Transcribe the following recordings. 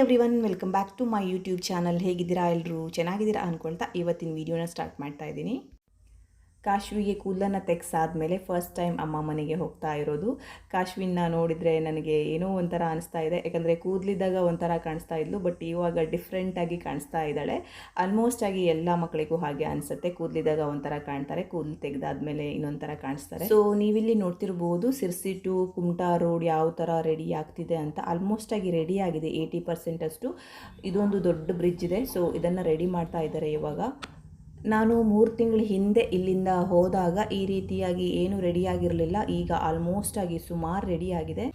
Everyone welcome back to my YouTube channel ಹೇಗಿದ್ದೀರಾ ಎಲ್ಲರೂ ಚೆನ್ನಾಗಿದ್ದೀರಾ ಅಂದ್ಕೊಳ್ತಾ ಇವತ್ತಿನ ವೀಡಿಯೋನ ಸ್ಟಾರ್ಟ್ ಮಾಡ್ತಾ ಇದ್ದೀನಿ. ಕಾಶ್ವಿಗೆ ಕೂದಲನ್ನು ತೆಗ್ಸಾದ್ಮೇಲೆ ಫಸ್ಟ್ ಟೈಮ್ ಅಮ್ಮ ಮನೆಗೆ ಹೋಗ್ತಾ ಇರೋದು. ಕಾಶ್ವಿನ ನೋಡಿದರೆ ನನಗೆ ಏನೋ ಒಂಥರ ಅನಿಸ್ತಾ ಇದೆ. ಯಾಕಂದರೆ ಕೂದಲಿದ್ದಾಗ ಒಂಥರ ಕಾಣಿಸ್ತಾ ಇದ್ಲು ಬಟ್ ಇವಾಗ ಡಿಫ್ರೆಂಟಾಗಿ ಕಾಣಿಸ್ತಾ ಇದ್ದಾಳೆ. ಆಲ್ಮೋಸ್ಟ್ ಆಗಿ ಎಲ್ಲ ಮಕ್ಕಳಿಗೂ ಹಾಗೆ ಅನಿಸುತ್ತೆ. ಕೂದಲಿದ್ದಾಗ ಒಂಥರ ಕಾಣ್ತಾರೆ, ಕೂದಲು ತೆಗೆದಾದ್ಮೇಲೆ ಇನ್ನೊಂಥರ ಕಾಣಿಸ್ತಾರೆ. ಸೊ ನೀವಿಲ್ಲಿ ನೋಡ್ತಿರ್ಬೋದು ಸಿರ್ಸಿ ಟು, ಕುಮಟಾ ರೋಡ್ ಯಾವ ಥರ ರೆಡಿ ಆಗ್ತಿದೆ ಅಂತ. ಆಲ್ಮೋಸ್ಟ್ ಆಗಿ ರೆಡಿ ಆಗಿದೆ ಏಯ್ಟಿ ಪರ್ಸೆಂಟ್ ಅಷ್ಟು. ಇದೊಂದು ದೊಡ್ಡ ಬ್ರಿಡ್ಜ್ ಇದೆ. ಸೊ ಇದನ್ನು ರೆಡಿ ಮಾಡ್ತಾ ಇದ್ದಾರೆ ಇವಾಗ. ನಾನು ಮೂರು ತಿಂಗಳ ಹಿಂದೆ ಇಲ್ಲಿಂದ ಹೋದಾಗ ಈ ರೀತಿಯಾಗಿ ಏನು ರೆಡಿಯಾಗಿರಲಿಲ್ಲ. ಈಗ ಆಲ್ಮೋಸ್ಟ್ ಆಗಿ ಸುಮಾರು ರೆಡಿಯಾಗಿದೆ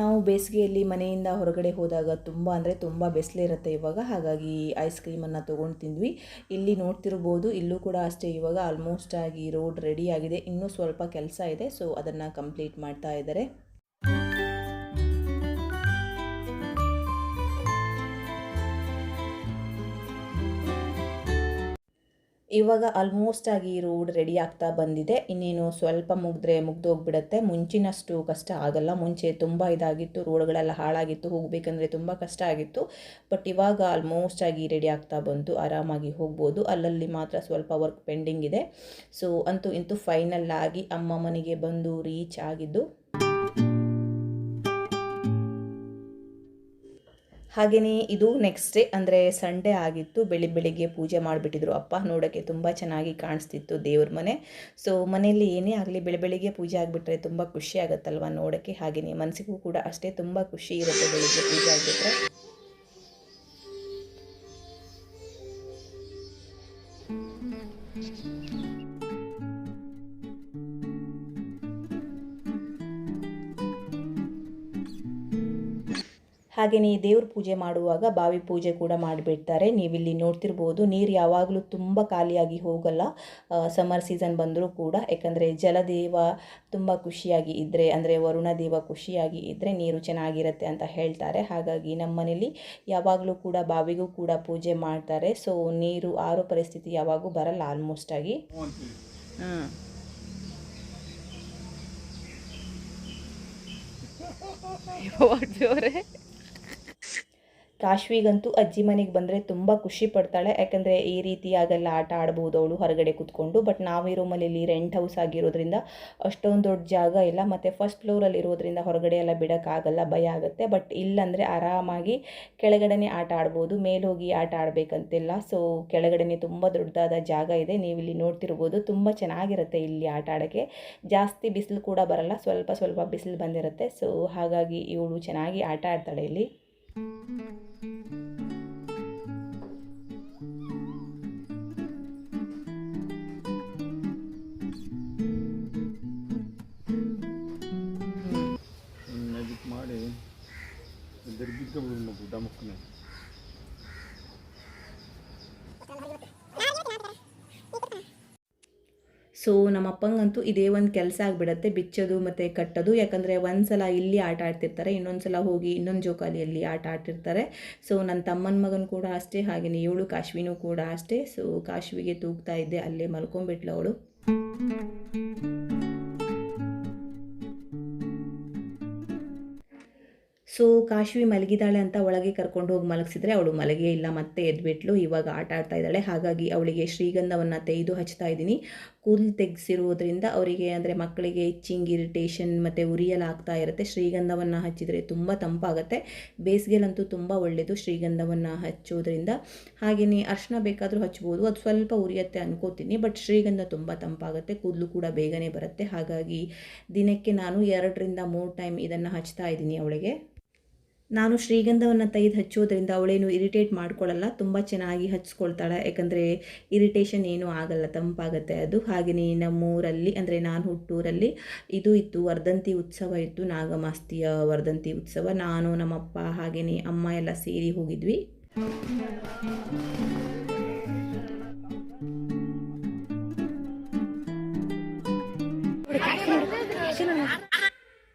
ನಾವು ಬೇಸಿಗೆಯಲ್ಲಿ ಮನೆಯಿಂದ ಹೊರಗಡೆ ಹೋದಾಗ ತುಂಬ ಅಂದರೆ ತುಂಬ ಬಿಸಿಲಿರುತ್ತೆ ಇವಾಗ. ಹಾಗಾಗಿ ಐಸ್ ಕ್ರೀಮನ್ನು ತೊಗೊಂಡು ತಿಂದ್ವಿ. ಇಲ್ಲಿ ನೋಡ್ತಿರ್ಬೋದು, ಇಲ್ಲೂ ಕೂಡ ಅಷ್ಟೇ. ಇವಾಗ ಆಲ್ಮೋಸ್ಟ್ ಆಗಿ ರೋಡ್ ರೆಡಿ ಆಗಿದೆ. ಇನ್ನೂ ಸ್ವಲ್ಪ ಕೆಲಸ ಇದೆ. ಸೊ ಅದನ್ನು ಕಂಪ್ಲೀಟ್ ಮಾಡ್ತಾ ಇದ್ದಾರೆ. ಇವಾಗ ಆಲ್ಮೋಸ್ಟ್ ಆಗಿ ರೋಡ್ ರೆಡಿ ಆಗ್ತಾ ಬಂದಿದೆ. ಇನ್ನೇನು ಸ್ವಲ್ಪ ಮುಗಿದ್ರೆ ಮುಗ್ದೋಗ್ಬಿಡತ್ತೆ ಮುಂಚಿನಷ್ಟು ಕಷ್ಟ ಆಗಲ್ಲ. ಮುಂಚೆ ತುಂಬ ಇದಾಗಿತ್ತು. ರೋಡ್ಗಳೆಲ್ಲ ಹಾಳಾಗಿತ್ತು. ಹೋಗಬೇಕಂದ್ರೆ ತುಂಬ ಕಷ್ಟ ಆಗಿತ್ತು. ಬಟ್ ಇವಾಗ ಆಲ್ಮೋಸ್ಟ್ ಆಗಿ ರೆಡಿ ಆಗ್ತಾ ಬಂತು. ಆರಾಮಾಗಿ ಹೋಗ್ಬೋದು. ಅಲ್ಲಲ್ಲಿ ಮಾತ್ರ ಸ್ವಲ್ಪ ವರ್ಕ್ ಪೆಂಡಿಂಗ್ ಇದೆ. ಸೊ ಅಂತೂ ಇಂತೂ ಫೈನಲ್ ಆಗಿ ಅಮ್ಮ ಮನೆಗೆ ಬಂದು ರೀಚ್ ಆಗಿದ್ದು ಹಾಗೆಯೇ ಇದು ನೆಕ್ಸ್ಟ್ ಡೇ ಅಂದರೆ ಸಂಡೇ ಆಗಿತ್ತು. ಬೆಳಿ ಬೆಳಿಗ್ಗೆ ಪೂಜೆ ಮಾಡಿಬಿಟ್ಟಿದ್ರು ಅಪ್ಪ. ನೋಡೋಕ್ಕೆ ತುಂಬ ಚೆನ್ನಾಗಿ ಕಾಣಿಸ್ತಿತ್ತು ದೇವ್ರ ಮನೆ. ಸೊ ಮನೆಯಲ್ಲಿ ಏನೇ ಆಗಲಿ, ಬೆಳಿ ಬೆಳಿಗ್ಗೆ ಪೂಜೆ ಆಗಿಬಿಟ್ರೆ ತುಂಬ ಖುಷಿ ಆಗುತ್ತಲ್ವ ನೋಡೋಕ್ಕೆ ಹಾಗೆಯೇ ಮನಸ್ಸಿಗೂ ಕೂಡ ಅಷ್ಟೇ ತುಂಬ ಖುಷಿ ಇರುತ್ತೆ ಬೆಳಿಗ್ಗೆ ಪೂಜೆ ಆಗಿಬಿಟ್ರೆ ಹಾಗೆಯೇ ದೇವ್ರ ಪೂಜೆ ಮಾಡುವಾಗ ಬಾವಿ ಪೂಜೆ ಕೂಡ ಮಾಡಿಬಿಡ್ತಾರೆ. ನೀವಿಲ್ಲಿ ನೋಡ್ತಿರ್ಬೋದು, ನೀರು ಯಾವಾಗಲೂ ತುಂಬ ಖಾಲಿಯಾಗಿ ಹೋಗಲ್ಲ. ಸಮ್ಮರ್ ಸೀಸನ್ ಬಂದರೂ ಕೂಡ. ಯಾಕಂದರೆ ಜಲದೇವ ತುಂಬ ಖುಷಿಯಾಗಿ ಇದ್ದರೆ ಅಂದರೆ ವರುಣ ದೇವ ಖುಷಿಯಾಗಿ ಇದ್ದರೆ ನೀರು ಚೆನ್ನಾಗಿರುತ್ತೆ ಅಂತ ಹೇಳ್ತಾರೆ. ಹಾಗಾಗಿ ನಮ್ಮ ಮನೇಲಿ ಯಾವಾಗಲೂ ಕೂಡ ಬಾವಿಗೂ ಕೂಡ ಪೂಜೆ ಮಾಡ್ತಾರೆ. ಸೊ ನೀರು, ಆರೋ ಪರಿಸ್ಥಿತಿ ಯಾವಾಗೂ ಬರಲ್ಲ ಆಲ್ಮೋಸ್ಟ್ ಆಗಿ. ಹಾಂ ಕಾಶ್ವಿಗಂತೂ ಅಜ್ಜಿ ಮನೆಗೆ ಬಂದರೆ ತುಂಬ ಖುಷಿ ಪಡ್ತಾಳೆ. ಯಾಕಂದರೆ ಈ ರೀತಿಯಾಗೆಲ್ಲ ಆಟ ಆಡ್ಬೋದು ಅವಳು ಹೊರಗಡೆ ಕೂತ್ಕೊಂಡು. ಬಟ್ ನಾವಿರೋ ಮನೆಯಲ್ಲಿ ರೆಂಟ್ ಹೌಸ್ ಆಗಿರೋದ್ರಿಂದ ಅಷ್ಟೊಂದು ದೊಡ್ಡ ಜಾಗ ಇಲ್ಲ. ಮತ್ತು ಫಸ್ಟ್ ಫ್ಲೋರಲ್ಲಿ ಇರೋದ್ರಿಂದ ಹೊರಗಡೆ ಎಲ್ಲ ಬಿಡೋಕ್ಕಾಗಲ್ಲ ಭಯ ಆಗುತ್ತೆ. ಬಟ್ ಇಲ್ಲಾಂದರೆ ಆರಾಮಾಗಿ ಕೆಳಗಡೆನೇ ಆಟ ಆಡ್ಬೋದು. ಮೇಲೋಗಿ ಆಟ ಆಡಬೇಕಂತಿಲ್ಲ. ಸೊ ಕೆಳಗಡೆನೇ ತುಂಬ ದೊಡ್ಡದಾದ ಜಾಗ ಇದೆ. ನೀವು ಇಲ್ಲಿ ನೋಡ್ತಿರ್ಬೋದು. ತುಂಬ ಚೆನ್ನಾಗಿರುತ್ತೆ ಇಲ್ಲಿ ಆಟ ಆಡೋಕ್ಕೆ. ಜಾಸ್ತಿ ಬಿಸಿಲು ಕೂಡ ಬರಲ್ಲ. ಸ್ವಲ್ಪ ಸ್ವಲ್ಪ ಬಿಸಿಲು ಬಂದಿರುತ್ತೆ. ಸೊ ಹಾಗಾಗಿ ಇವಳು ಚೆನ್ನಾಗಿ ಆಟ ಆಡ್ತಾಳೆ ಇಲ್ಲಿ. ಸೊ ನಮ್ಮ ಅಪ್ಪಂಗಂತೂ ಇದೇ ಒಂದು ಕೆಲಸ ಆಗಿಬಿಡತ್ತೆ, ಬಿಚ್ಚೋದು ಮತ್ತು ಕಟ್ಟೋದು. ಯಾಕಂದರೆ ಒಂದು ಸಲ ಇಲ್ಲಿ ಆಟ ಆಡ್ತಿರ್ತಾರೆ ಇನ್ನೊಂದು ಸಲ ಹೋಗಿ ಇನ್ನೊಂದು ಜೋಕಾಲಿಯಲ್ಲಿ ಆಟ ಆಡ್ತಿರ್ತಾರೆ. ಸೊ ನನ್ನ ತಮ್ಮನ ಮಗನ ಕೂಡ ಅಷ್ಟೇ ಹಾಗೆಯೇ ಇವಳು ಕಾಶ್ವಿನೂ ಕೂಡ ಅಷ್ಟೇ. ಸೊ ಕಾಶ್ವಿಗೆ ತೂಗ್ತಾ ಇದ್ದೆ, ಅಲ್ಲೇ ಮಲ್ಕೊಂಡ್ಬಿಟ್ಲು ಅವಳು. ಸೊ ಕಾಶ್ವಿ ಮಲಗಿದಾಳೆ ಅಂತ ಒಳಗೆ ಕರ್ಕೊಂಡು ಹೋಗಿ ಮಲಗಿಸಿದ್ರೆ ಅವಳು ಮಲಗೇ ಇಲ್ಲ, ಮತ್ತೆ ಎದ್ಬಿಟ್ಲು. ಇವಾಗ ಆಟ ಆಡ್ತಾ ಇದ್ದಾಳೆ. ಹಾಗಾಗಿ ಅವಳಿಗೆ ಶ್ರೀಗಂಧವನ್ನು ತೆಗೆದು ಹಚ್ತಾ ಇದ್ದೀನಿ. ಕೂದಲು ತೆಗೆಸಿರೋದ್ರಿಂದ ಅವರಿಗೆ ಅಂದರೆ ಮಕ್ಕಳಿಗೆ ಇಚ್ಚಿಂಗ್ ಇರಿಟೇಷನ್ ಮತ್ತು ಉರಿಯಲಾಗ್ತಾ ಇರುತ್ತೆ. ಶ್ರೀಗಂಧವನ್ನು ಹಚ್ಚಿದರೆ ತುಂಬ ತಂಪಾಗುತ್ತೆ. ಬೇಸಿಗೆಲಂತೂ ತುಂಬ ಒಳ್ಳೆಯದು ಶ್ರೀಗಂಧವನ್ನು ಹಚ್ಚೋದ್ರಿಂದ. ಹಾಗೆಯೇ ಅರ್ಶನ ಬೇಕಾದರೂ ಹಚ್ಬೋದು. ಅದು ಸ್ವಲ್ಪ ಉರಿಯತ್ತೆ ಅನ್ಕೋತೀನಿ. ಬಟ್ ಶ್ರೀಗಂಧ ತುಂಬ ತಂಪಾಗುತ್ತೆ. ಕೂದಲು ಕೂಡ ಬೇಗನೆ ಬರುತ್ತೆ. ಹಾಗಾಗಿ ದಿನಕ್ಕೆ ನಾನು ಎರಡರಿಂದ ಮೂರು ಟೈಮ್ ಇದನ್ನು ಹಚ್ತಾ ಇದ್ದೀನಿ ಅವಳಿಗೆ. ನಾನು ಶ್ರೀಗಂಧವನ್ನು ತೆಗೆದು ಹಚ್ಚೋದ್ರಿಂದ ಅವಳೇನು ಇರಿಟೇಟ್ ಮಾಡ್ಕೊಳ್ಳಲ್ಲ, ತುಂಬ ಚೆನ್ನಾಗಿ ಹಚ್ಕೊಳ್ತಾಳೆ. ಯಾಕಂದರೆ ಇರಿಟೇಷನ್ ಏನೂ ಆಗಲ್ಲ, ತಂಪಾಗುತ್ತೆ ಅದು. ಹಾಗೆಯೇ ನಮ್ಮೂರಲ್ಲಿ, ಅಂದರೆ ನಾನು ಹುಟ್ಟೂರಲ್ಲಿ ಇದು ಇತ್ತು, ವರ್ಧಂತಿ ಉತ್ಸವ ಇತ್ತು, ನಾಗಮಾಸ್ತಿಯ ವರ್ಧಂತಿ ಉತ್ಸವ. ನಾನು, ನಮ್ಮಪ್ಪ ಹಾಗೆಯೇ ಅಮ್ಮ ಎಲ್ಲ ಸೇರಿ ಹೋಗಿದ್ವಿ.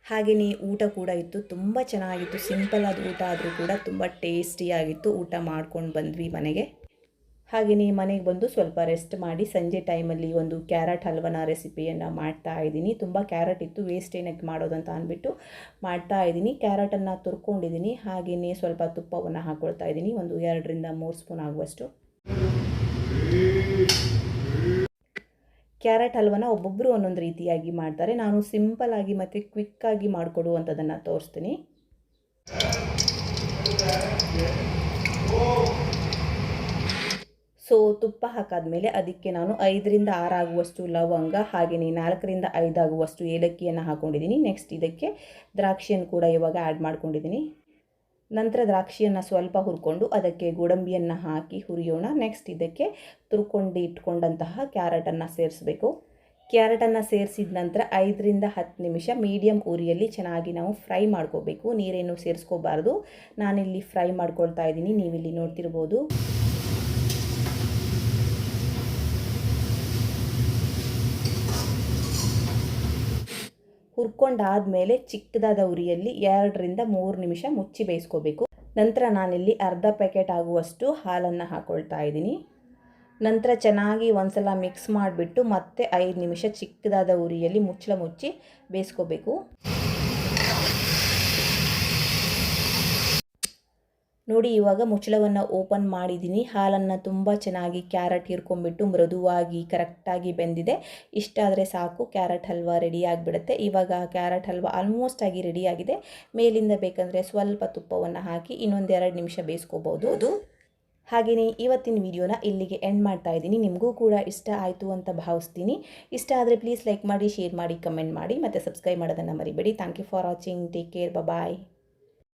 ಹಾಗೆಯೇ ಊಟ ಕೂಡ ಇತ್ತು. ತುಂಬ ಚೆನ್ನಾಗಿತ್ತು. ಸಿಂಪಲ್ ಆದ ಊಟ ಆದರೂ ಕೂಡ ತುಂಬ ಟೇಸ್ಟಿಯಾಗಿತ್ತು ಊಟ ಮಾಡ್ಕೊಂಡು ಬಂದ್ವಿ ಮನೆಗೆ. ಹಾಗೆಯೇ ಮನೆಗೆ ಬಂದು ಸ್ವಲ್ಪ ರೆಸ್ಟ್ ಮಾಡಿ ಸಂಜೆ ಟೈಮಲ್ಲಿ ಒಂದು ಕ್ಯಾರೆಟ್ ಹಲ್ವನ ರೆಸಿಪಿಯನ್ನು ಮಾಡ್ತಾ ಇದ್ದೀನಿ. ತುಂಬ ಕ್ಯಾರೆಟ್ ಇತ್ತು. ವೇಸ್ಟ್ ಏನಕ್ಕೆ ಮಾಡೋದಂತ ಅಂದ್ಬಿಟ್ಟು ಮಾಡ್ತಾ ಇದ್ದೀನಿ. ಕ್ಯಾರೆಟನ್ನು ತುರ್ಕೊಂಡಿದ್ದೀನಿ. ಹಾಗೆಯೇ ಸ್ವಲ್ಪ ತುಪ್ಪವನ್ನು ಹಾಕ್ಕೊಳ್ತಾ ಇದ್ದೀನಿ. ಒಂದು ಎರಡರಿಂದ ಮೂರು ಸ್ಪೂನ್ ಆಗುವಷ್ಟು. ಕ್ಯಾರೆಟ್ ಹಲ್ವನ ಒಬ್ಬೊಬ್ಬರು ಒಂದೊಂದು ರೀತಿಯಾಗಿ ಮಾಡ್ತಾರೆ. ನಾನು ಸಿಂಪಲ್ ಆಗಿ ಮತ್ತು ಕ್ವಿಕ್ಕಾಗಿ ಮಾಡಿಕೊಡುವಂಥದ್ದನ್ನು ತೋರಿಸ್ತೀನಿ. ಸೊ, ತುಪ್ಪ ಹಾಕಾದಮೇಲೆ ಅದಕ್ಕೆ ನಾನು ಐದರಿಂದ ಆರಾಗುವಷ್ಟು ಲವಂಗ ಹಾಗೆಯೇ ನಾಲ್ಕರಿಂದ ಐದಾಗುವಷ್ಟು ಏಲಕ್ಕಿಯನ್ನು ಹಾಕ್ಕೊಂಡಿದ್ದೀನಿ ನೆಕ್ಸ್ಟ್ ಇದಕ್ಕೆ ದ್ರಾಕ್ಷಿಯನ್ನು ಕೂಡ ಇವಾಗ ಆ್ಯಡ್ ಮಾಡ್ಕೊಂಡಿದ್ದೀನಿ. ನಂತರ ದ್ರಾಕ್ಷಿಯನ್ನು ಸ್ವಲ್ಪ ಹುರ್ಕೊಂಡು ಅದಕ್ಕೆ ಗೋಡಂಬಿಯನ್ನು ಹಾಕಿ ಹುರಿಯೋಣ. ನೆಕ್ಸ್ಟ್ ಇದಕ್ಕೆ ತುರ್ಕೊಂಡು ಇಟ್ಕೊಂಡಂತಹ ಕ್ಯಾರೆಟನ್ನು ಸೇರಿಸಬೇಕು. ಕ್ಯಾರೆಟನ್ನು ಸೇರಿಸಿದ ನಂತರ ಐದರಿಂದ ಹತ್ತು ನಿಮಿಷ ಮೀಡಿಯಂ ಉರಿಯಲ್ಲಿ ಚೆನ್ನಾಗಿ ನಾವು ಫ್ರೈ ಮಾಡ್ಕೋಬೇಕು. ನೀರೇನು ಸೇರಿಸ್ಕೋಬಾರ್ದು. ನಾನಿಲ್ಲಿ ಫ್ರೈ ಮಾಡ್ಕೊಳ್ತಾ ಇದ್ದೀನಿ. ನೀವಿಲ್ಲಿ ನೋಡ್ತಿರ್ಬೋದು. ಹುರ್ಕೊಂಡಾದಮೇಲೆ ಚಿಕ್ಕದಾದ ಉರಿಯಲ್ಲಿ ಎರಡರಿಂದ ಮೂರು ನಿಮಿಷ ಮುಚ್ಚಿ ಬೇಯಿಸ್ಕೋಬೇಕು. ನಂತರ ನಾನಿಲ್ಲಿ ಅರ್ಧ ಪ್ಯಾಕೆಟ್ ಆಗುವಷ್ಟು ಹಾಲನ್ನು ಹಾಕ್ಕೊಳ್ತಾ ಇದ್ದೀನಿ. ನಂತರ ಚೆನ್ನಾಗಿ ಒಂದ್ಸಲ ಮಿಕ್ಸ್ ಮಾಡಿಬಿಟ್ಟು ಮತ್ತೆ ಐದು ನಿಮಿಷ ಚಿಕ್ಕದಾದ ಉರಿಯಲ್ಲಿ ಮುಚ್ಚಳ ಮುಚ್ಚಿ ಬೇಯಿಸ್ಕೋಬೇಕು. ನೋಡಿ ಇವಾಗ ಮುಚ್ಚಳವನ್ನು ಓಪನ್ ಮಾಡಿದ್ದೀನಿ. ಹಾಲನ್ನು ತುಂಬ ಚೆನ್ನಾಗಿ ಕ್ಯಾರೆಟ್ ಹಿರ್ಕೊಂಡ್ಬಿಟ್ಟು ಮೃದುವಾಗಿ ಕರೆಕ್ಟಾಗಿ ಬೆಂದಿದೆ. ಇಷ್ಟಾದರೆ ಸಾಕು ಕ್ಯಾರೆಟ್ ಹಲ್ವಾ ರೆಡಿ ಆಗಿಬಿಡುತ್ತೆ. ಇವಾಗ ಕ್ಯಾರೆಟ್ ಹಲ್ವಾ ಆಲ್ಮೋಸ್ಟ್ ಆಗಿ ರೆಡಿಯಾಗಿದೆ ಮೇಲಿಂದ ಬೇಕಂದರೆ ಸ್ವಲ್ಪ ತುಪ್ಪವನ್ನು ಹಾಕಿ ಇನ್ನೊಂದೆರಡು ನಿಮಿಷ ಬೇಯಿಸ್ಕೋಬೋದು. ಅದು ಹಾಗೆಯೇ ಇವತ್ತಿನ ವಿಡಿಯೋನ ಇಲ್ಲಿಗೆ ಎಂಡ್ ಮಾಡ್ತಾ ಇದ್ದೀನಿ. ನಿಮಗೂ ಕೂಡ ಇಷ್ಟ ಆಯಿತು ಅಂತ ಭಾವಿಸ್ತೀನಿ. ಇಷ್ಟ ಆದರೆ ಪ್ಲೀಸ್ ಲೈಕ್ ಮಾಡಿ ಶೇರ್ ಮಾಡಿ ಕಮೆಂಟ್ ಮಾಡಿ. ಮತ್ತು ಸಬ್ಸ್ಕ್ರೈಬ್ ಮಾಡೋದನ್ನು ಮರಿಬೇಡಿ. Thank you for watching. Take care. Bye